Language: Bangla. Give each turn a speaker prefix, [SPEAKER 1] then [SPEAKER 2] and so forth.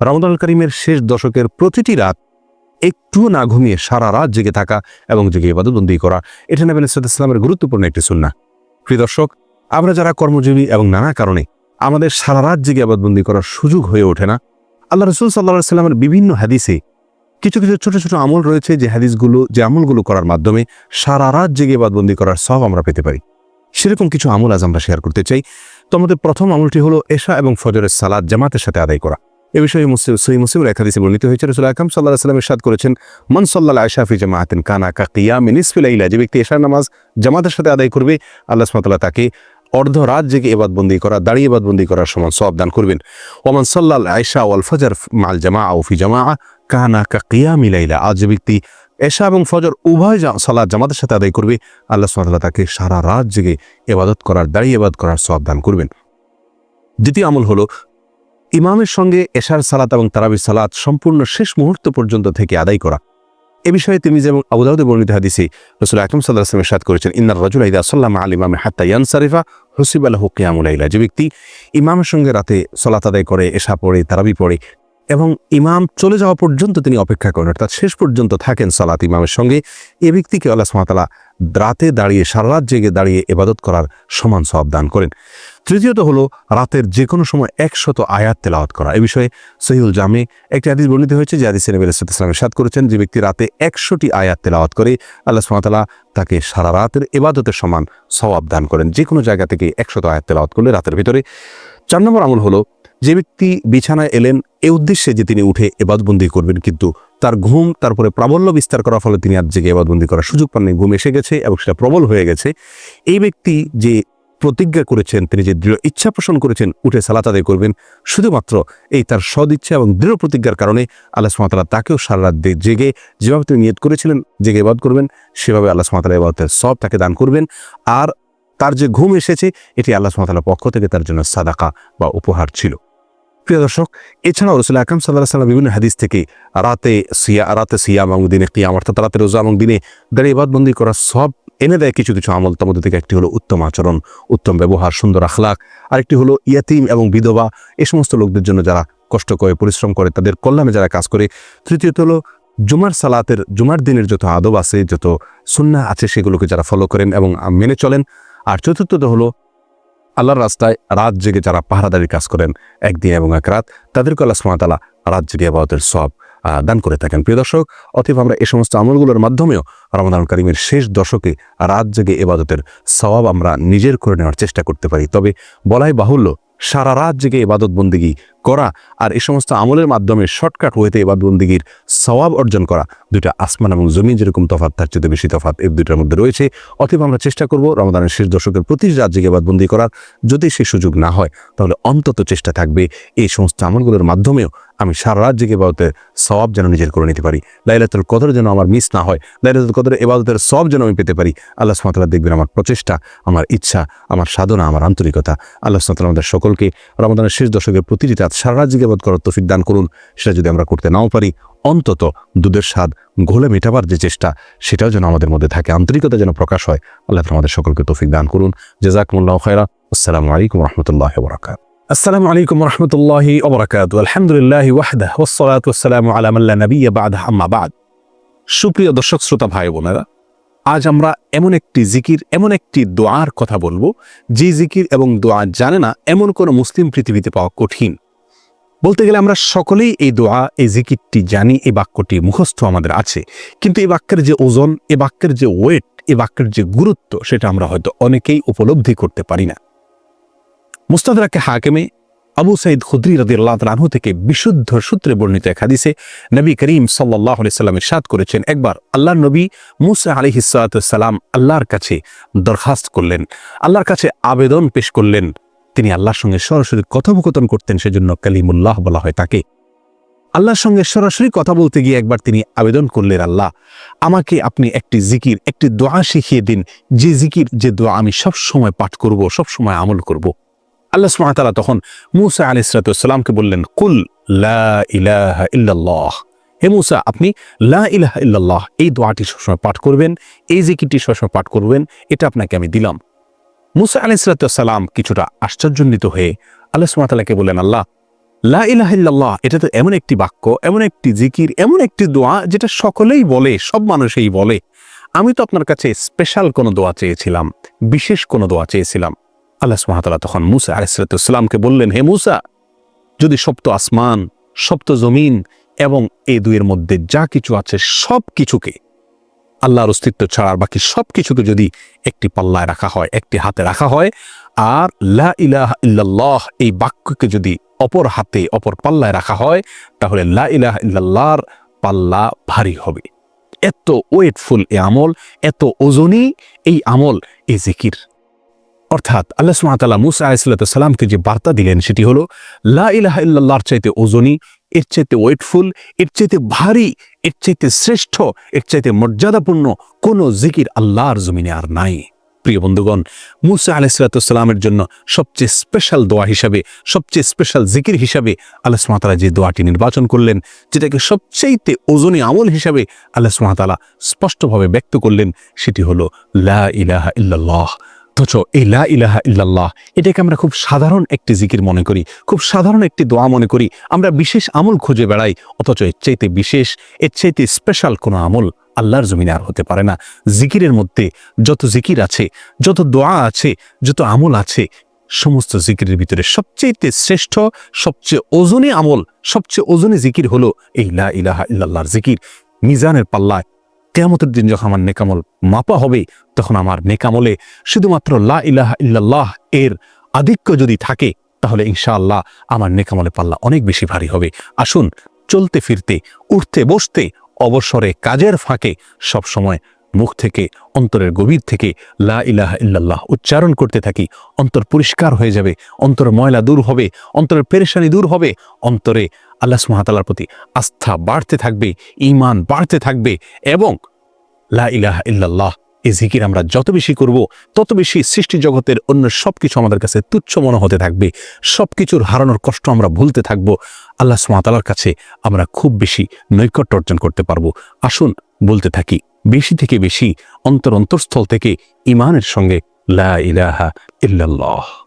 [SPEAKER 1] রমদান করিমের শেষ দশকের প্রতিটি রাত একটুও না ঘুমিয়ে সারা রাত জেগে থাকা এবং জেগে ইবাদতবন্দি করা, এটা নবী ইসলামের গুরুত্বপূর্ণ একটি সুন্না প্রিয় দর্শক, আমরা যারা কর্মজীবী এবং নানা কারণে আমাদের সারা রাত জেগে আবাদবন্দি করার সুযোগ হয়ে ওঠে না, আল্লাহ রসুল সাল্লাহ সাল্লামের বিভিন্ন হাদিসে কিছু কিছু ছোট ছোট আমল রয়েছে যে হাদিসগুলো, যে আমলগুলো করার মাধ্যমে সারা রাত জেগে বাদবন্দি করার সব আমরা পেতে পারি। সেরকম কিছু আমল আজ আমরা শেয়ার করতে চাই। তো আমাদের প্রথম আমলটি হলো এশা এবং ফজরের সালাদ জামাতের সাথে আদায় করা। এ বিষয়ে মুসলিম সই মুসলিমের এক হাদিসে বর্ণিত হয়েছে রসুল আকরম সাল্লাহ সাল্লামের সাদ করেছেন, মন সাল্লাহ আয়সাফি জামাতেন কানা কাকিয়া মিনিসফিল ইলা যে ব্যক্তি এশার নামাজ জামাতের সাথে আদায় করবে, আল্লাহ সুমতাল্লাহ তাকে অর্ধ রাত জেগে এবাদবন্দি করা, দাঁড়িয়ে এবাদবন্দি করার সমান সব দান করবেন। ওমান সাল্লাল আয়সা ওয়াল ফজর মাল জামা আউফি জামা কানা কাকিয়া মিলাইলা আজ যে ব্যক্তি এশা এবং ফজর উভয় সালাত জামাতের সাথে আদায় করবে, আল্লাহ সুমতাল্লাহ তাকে সারা রাত জেগে এবাদত করার, দাঁড়িয়ে এবাদ করার সব দান করবেন। দ্বিতীয় আমল হলো ইমামের সঙ্গে এশার সালাত এবং তারাবির সালাত সম্পূর্ণ শেষ মুহূর্ত পর্যন্ত থেকে আদায় করা। এ বিষয়ে তিনি যেমন আবুদাউদে বর্ণিত হাদিসি রসুল আকরম সাল্লাহ আসলামের সাদ করেছেন, ইন্নার রাজুল ইদা সাল্লাম আল ইমামে হাত্তা ইয়ান সারিফা হসিব আল্লাহ কিয়ামুলাইলা যে ব্যক্তি ইমামের সঙ্গে রাতে সলাত আদায় করে, এশা পড়ে, তারাবি পড়ে এবং ইমাম চলে যাওয়া পর্যন্ত তিনি অপেক্ষা করেন, অর্থাৎ শেষ পর্যন্ত থাকেন সালাত ইমামের সঙ্গে। এ ব্যক্তিকে আল্লাহ সুমাতালা রাতে দাঁড়িয়ে, সারা রাত জেগে দাঁড়িয়ে এবাদত করার সমান সব দান করেন। তৃতীয়ত হলো রাতের যে কোনো সময় একশত আয়াত তেলাওয়াত করা। এ বিষয়ে সহিউল জামে একটি হাদিস বর্ণিত হয়েছে, যে হাদিসে নবী ইসলামের সাদ করেছেন, যে ব্যক্তি রাতে একশোটি আয়াত তেলাওয়াত করে, আল্লাহ সুমাতালা তাকে সারা রাতের এবাদতের সমান সওয়াব দান করেন। যে কোনো জায়গা থেকে একশত আয়াত তেলাওয়াত করলে রাতের ভিতরে। চার নম্বর আমল হলো যে ব্যক্তি বিছানায় এলেন, এ উদ্দেশ্যে যে তিনি উঠে এবাদবন্দি করবেন, কিন্তু তার ঘুম, তারপরে প্রাবল্য বিস্তার করার ফলে তিনি আর জেগে এবাদবন্দি করার সুযোগ পাননি, ঘুম এসে গেছে এবং সেটা প্রবল হয়ে গেছে। এই ব্যক্তি যে প্রতিজ্ঞা করেছেন, তিনি যে দৃঢ় ইচ্ছা পোষণ করেছেন, উঠে সালাত আদায় করবেন, শুধুমাত্র এই তার সদিচ্ছা এবং দৃঢ় প্রতিজ্ঞার কারণে আল্লাহ সুমাতালা তাকেও সারা রাত জেগে, যেভাবে তিনি নিয়ত করেছিলেন, জেগে এবাদ করবেন, সেভাবে আল্লাহ সুমাতালা এবাদতের সব তাকে দান করবেন। আর তার যে ঘুম এসেছে, এটি আল্লাহ সুমাতালার পক্ষ থেকে তার জন্য সাদাকা বা উপহার ছিল। প্রিয় দর্শক, এছাড়াও রসুল আকরম সাল্লাহ সাল্লাম বিভিন্ন হাদিস থেকে রাতে সিয়া, রাতে সিয়াম এবং দিনে কিয়াম অর্থাৎ রাতে রোজা এবং দিনে দাঁড়িয়ে ইবাদবন্দি করা সব এনে দেয় কিছু কিছু আমল। তার মধ্যে থেকে একটি হলো উত্তম আচরণ, উত্তম ব্যবহার, সুন্দর আখলাক আরেকটি হলো ইয়াতিম এবং বিধবা। এ সমস্ত লোকদের জন্য যারা কষ্ট করে, পরিশ্রম করে, তাদের কল্যাণে যারা কাজ করে। তৃতীয়ত হলো জুমার সালাতের, জুমার দিনের যত আদব আছে, যত সুন্না আছে, সেগুলোকে যারা ফলো করেন এবং মেনে চলেন। আর চতুর্থত হলো আল্লাহর রাস্তায় রাত জেগে যারা পাহারাদারির কাজ করেন, একদিন এবং এক রাত, তাদেরকে আল্লাহ সুমাতালা রাত জেগে আবাদতের সব দান করে থাকেন। প্রিয় দর্শক অথবা আমরা এ সমস্ত আমলগুলোর মাধ্যমেও রমাদান করিমের শেষ দশকে রাত জেগে এবাদতের স্বভাব আমরা নিজের করে নেওয়ার চেষ্টা করতে পারি। তবে বলাই বাহুল্য, সারা রাত জেগে এবাদত বন্দিগি করা আর এই সমস্ত আমলের মাধ্যমে শর্টকাট হইতে এবাদ বন্দিগির সওয়াব অর্জন করা দুইটা আসমান এবং জমিন যেরকম তফাৎ, তার চেয়ে বেশি তফাৎ এই দুইটার মধ্যে রয়েছে। অতএব আমরা চেষ্টা করব রমাদানের শেষ দশকের প্রতি রাত জেগে এবাদবন্দি করার। যদি সেই সুযোগ না হয়, তাহলে অন্তত চেষ্টা থাকবে এই সমস্ত আমলগুলোর মাধ্যমেও আমি সারা রাত জেগে এবাদতের সওয়াব যেন নিজের করে নিতে পারি। লাইলাতুল কদর যেন আমার মিস না হয়, লাইলাতুল কদরের এবাদতের সব যেন আমি পেতে পারি। আল্লাহ সুমাতাল্লাহ দেখবেন আমার প্রচেষ্টা, আমার ইচ্ছা, আমার সাধনা, আমার আন্তরিকতা। আল্লাহ সুমাতাল্লাহ আমাদের সকলকে রমাদানের শেষ দশকের প্রতিটি রাত সারা রাত করার তফিক দান করুন। সেটা যদি আমরা করতে নাও পারি, অন্তত দুধের স্বাদ ঘোলে মেটাবার যে চেষ্টা, সেটাও যেন আমাদের মধ্যে থাকে। আন্তরিকতা যেন প্রকাশ হয়, আল্লাহ আমাদের সকলকে তৌফিক দান করুন। জেজাকুমুল্লাহ খয়রা আসসালামু আলাইকুম রহমতুল্লাহ বরাকাত আসসালামু আলাইকুম রহমতুল্লাহি ওবরাকাত আলহামদুলিল্লাহ ওয়াহদা ওসসালাতু ওয়াসসালামু আলা মান লা নাবিয়্যা বা'দা আম্মা বা'দ। সুপ্রিয় দর্শক, শ্রোতা ভাই বোনেরা, আজ আমরা এমন একটি জিকির, এমন একটি দোয়ার কথা বলব। যে জিকির এবং দোয়া জানে না এমন কোনো মুসলিম পৃথিবীতে পাওয়া কঠিন। বলতে গেলে আমরা সকলেই এই দোয়া, এই জিকিরটি জানি, এই বাক্যটি মুখস্থ আমাদের আছে। কিন্তু এই বাক্যের যে ওজন এ বাক্যের যে ওয়েট এ বাক্যের যে গুরুত্ব, সেটা আমরা হয়তো অনেকেই উপলব্ধি করতে পারি না। মুস্তাদরাকে হাকেমে আবু সাইদ খুদ্রি রদিউল্লাহ রানহু থেকে বিশুদ্ধ সূত্রে বর্ণিত এক হাদিসে নবী করিম সাল্লাহ সাল্লামের সাদ করেছেন, একবার আল্লাহ নবী মুসা আলি হিসালাম আল্লাহর কাছে দরখাস্ত করলেন, আল্লাহর কাছে আবেদন পেশ করলেন তিনি আল্লাহর সঙ্গে সরাসরি কথোপকথন করতেন, সেজন্য কালিমুল্লাহ বলা হয় তাকে। আল্লাহর সঙ্গে সরাসরি কথা বলতে গিয়ে একবার তিনি আবেদন করলেন, আল্লাহ, আমাকে আপনি একটি জিকির, একটি দোয়া শিখিয়ে দিন। যে জিকির, যে দোয়া আমি সব সময় পাঠ করব সব সময় আমল করব। আল্লাহ সুবহানাহু তখন মুসা আলাইহিস সালামকে বললেন, কুল ইল্লাল্লাহ। হে মুসা, আপনি লা ইলাহা ইল্লাল্লাহ, এই দোয়াটি সবসময় পাঠ করবেন, এই জিকিরটি সবসময় পাঠ করবেন, এটা আপনাকে আমি দিলাম। মুসা আলাইহিস সালাম কিছুটা আশ্চর্যান্বিত হয়ে আল্লাহ সুবহানাহু বললেন, আল্লাহ, লা এটা তো এমন একটি বাক্য, এমন একটি জিকির, এমন একটি দোয়া যেটা সকলেই বলে, সব মানুষেই বলে। আমি তো আপনার কাছে স্পেশাল কোনো দোয়া চেয়েছিলাম, বিশেষ কোনো দোয়া চেয়েছিলাম। আল্লাহ সুহাতালা তখন মুসা আলাইসালামকে বললেন, হে মুসা, যদি সপ্ত আসমান, সপ্ত জমিন এবং এ দুইয়ের মধ্যে যা কিছু আছে সব কিছুকে আল্লাহর অস্তিত্ব ছাড়ার বাকি সব কিছুকে যদি একটি পাল্লায় রাখা হয়, একটি হাতে রাখা হয়, আর লা ইলাহ ইল্লাল্লাহ এই বাক্যকে যদি অপর হাতে, অপর পাল্লায় রাখা হয়, তাহলে লা ইলাহ ইল্লাল্লাহর পাল্লা ভারী হবে। এত ওয়েটফুল এ আমল, এত ওজনই এই আমল, এ জিকির। অর্থাৎ আল্লাহ সুমাতাল্লাহ মুসা আলাইসাল্লামকে যে বার্তা দিলেন, সেটি হলো, লা ইলাহ ইল্লাল্লাহর চাইতে ওজনী এর চাইতে ওয়েটফুল, এর চাইতে ভারী, এর চাইতে শ্রেষ্ঠ, এর চাইতে মর্যাদাপূর্ণ কোনো জিকির আল্লাহর জমিনে আর নাই। প্রিয় বন্ধুগণ, মুসা আলাইসালাতামের জন্য সবচেয়ে স্পেশাল দোয়া হিসাবে, সবচেয়ে স্পেশাল জিকির হিসাবে আল্লাহ সুমাতালা যে দোয়াটি নির্বাচন করলেন, যেটাকে সবচেয়েতে ওজনী আমল হিসাবে আল্লাহ সুমাতালা স্পষ্টভাবে ব্যক্ত করলেন, সেটি হলো লা ইলাহা ইল্লাল্লাহ। অথচ এই লা ইলাহা ইল্লাল্লাহ, এটাকে আমরা খুব সাধারণ একটি জিকির মনে করি, খুব সাধারণ একটি দোয়া মনে করি, আমরা বিশেষ আমল খুঁজে বেড়াই, অথচ এর চাইতে বিশেষ, এর চাইতে স্পেশাল কোনো আমল আল্লাহর জমিনে আর হতে পারে না। জিকিরের মধ্যে যত জিকির আছে, যত দোয়া আছে, যত আমল আছে, সমস্ত জিকিরের ভিতরে সবচেয়ে শ্রেষ্ঠ, সবচেয়ে ওজনে আমল, সবচেয়ে ওজনে জিকির হলো এই লা ইলাহা ইল্লাল্লাহর জিকির। মিজানের পাল্লায় কেয়ামতের দিন যখন আমার নেকামল মাপা হবে, তখন আমার নেকামলে শুধুমাত্র লা ইলাহা ইল্লাল্লাহ এর আধিক্য যদি থাকে, তাহলে ইনশাআল্লাহ আমার নেকামলে পাল্লা অনেক বেশি ভারী হবে। আসুন, চলতে ফিরতে, উঠতে বসতে, অবসরে কাজের ফাঁকে সব সময় মুখ থেকে, অন্তরের গভীর থেকে লা ইলাহা ইল্লাল্লাহ উচ্চারণ করতে থাকি, অন্তর পরিষ্কার হয়ে যাবে, অন্তর ময়লা দূর হবে অন্তরের পেরেশানি দূর হবে, অন্তরে আল্লাহ সুহাতালার প্রতি আস্থা বাড়তে থাকবে ইমান বাড়তে থাকবে এবং লা ইলাহা ইল্লাল্লাহ এই জিকির আমরা যত বেশি করব, তত বেশি সৃষ্টি জগতের অন্য সব কিছু আমাদের কাছে তুচ্ছ মনে হতে থাকবে সব কিছুর হারানোর কষ্ট আমরা ভুলতে থাকব, আল্লাহ সুমাতালার কাছে আমরা খুব বেশি নৈকট্য অর্জন করতে পারব। আসুন বলতে থাকি বেশি থেকে বেশি অন্তর অন্তরস্থল থেকে ইমানের সঙ্গে লা ইলাহা ইল্লাল্লাহ।